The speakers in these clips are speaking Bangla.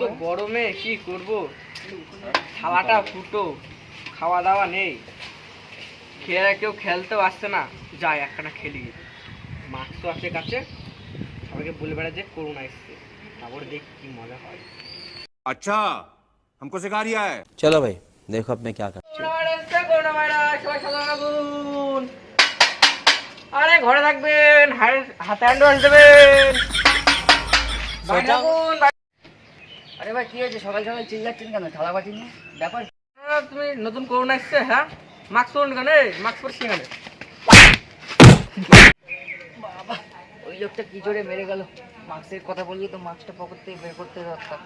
তো গরমে কি করব খাওয়াটা ফুটো খাওয়া দাওয়া নেই খেয়ে কেউ খেলতেও আসছে না যাই একখানা খেলি মাছ তো আছে কাছে সবাইকে বলে বেড়া যে করোনা এসছে তারপরে দেখ কি মজা হয় अच्छा हमको सिखा रिया है चलो भाई देखो अब मैं क्या कर করোনা ভাইরাস এসছে, করোনা ভাইরাস, সবাই সাবধান থাকুন। আরে ঘরে থাকবেন হাড়- হাতে হ্যান্ড ওয়াশ দেবেন বাইরে থাকুন, বাইরে- আরে ভাই কি হয়েছে সকাল সকাল চিল্লাচ্ছেন কেন থালা বাটি নিয়ে ব্যাপার আহ, তুমি নতুন করোনা এসছে হ্যাঁ মাস্ক পরুন কেন মাস্ক পরছি কেন বাবা ওই লোকটা কি জোরে মেরে গেল মাস্কের কথা বললি তো মাস্কটা পকেট থেকে বের করতে পারতাম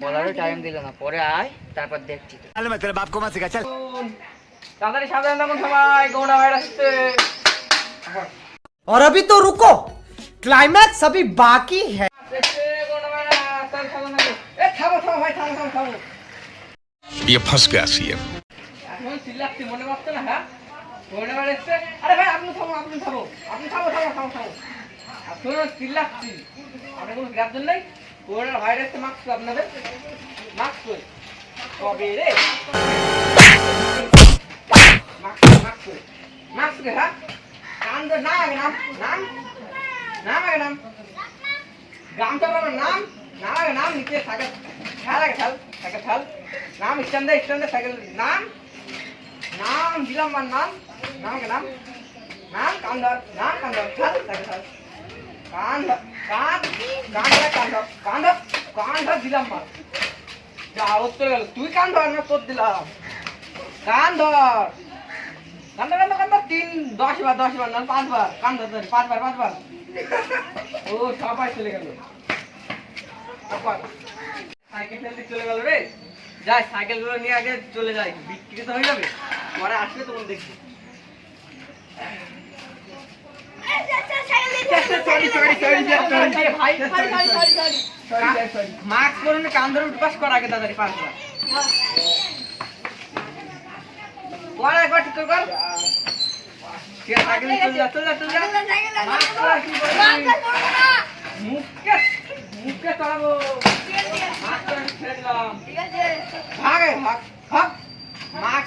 বলারও টাইম দিল না পরে আয় তারপর দেখছি তো। থাকুন। তাড়াতাড়ি সাবধান থাকুন সবাই করোনা ভাইরাস এসছে और अभी तो रुको क्लाइमैक्स अभी बाकी है ভাই, থামো, থামো, থামো। ये फंस गया सीएम এখন চিল্লাচ্ছি, মনে পাচ্ছে না, হ্যাঁ? করোনা ভাইরাস এসছে। আরে ভাই, আপনি থামো, আপনি থামো। আপনি থামো, থামো, থামো, থামো। এখনো চিল্লাচ্ছি। আপনার কোনো গ্রাহ্য নেই? করোনা ভাইরাসে মাস্ক কই আপনাদের? মাস্ক কই? কবে রে? মাস্ক কই, মাস্ক কই? মাস্ক কই, হ্যাঁ? নাম দে, নাম আগে নাম, নাম? নাম আগে নাম। গ্রামটা বলো নাম নাম আগে নাম নিচে সাইকেল খেয়াল আগে খেয়াল সাইকেল খেয়াল নাম স্ট্যান্ড দে স্ট্যান্ড দে সাইকেল নাম নাম দিলাম আমার নাম নাম আগে নাম নাম কান ধর নাম কান ধর খেয়াল সাইকেল খেয়াল কান ধর কান কান ধর কান ধর কান ধর কান ধর দিলাম মার যা উত্তর গেল তুই কান ধর না তোর দিলাম কান ধর কান ধর কান ধর কান ধর তিন দশ বার দশ বার না পাঁচবার কান ধর ধর পাঁচবার পাঁচবার ও সবাই চলে গেল সাইকেল ফেলতে চলে গেল রে যাই সাইকেলগুলো নিয়ে আগে চলে যাই বিক্রি তো হয়ে যাবে পরে আসবে তখন দেখছি মাস্ক কান ধরে কর আগে তাড়াতাড়ি পাঁচবার কর একবার ঠিক করে সাইকেল চলে যা চলে যা চলে যা মাস্ক পরা কি করবি? মুখকে মুখকে চড়াবো মাস্ক পরে আমি ছেড়ে দিলাম ভাগ এ, ভাগ ভাগ